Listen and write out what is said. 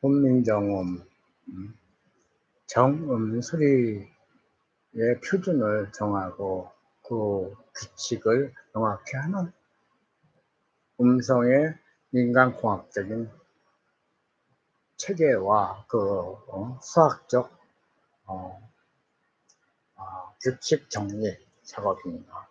본민정음, 음, 정음 소리의 표준을 정하고 그 규칙을 명확히 하는 음성의 인간공학적인 체계와 그 어, 수학적 어, 어, 규칙 정리 작업입니다.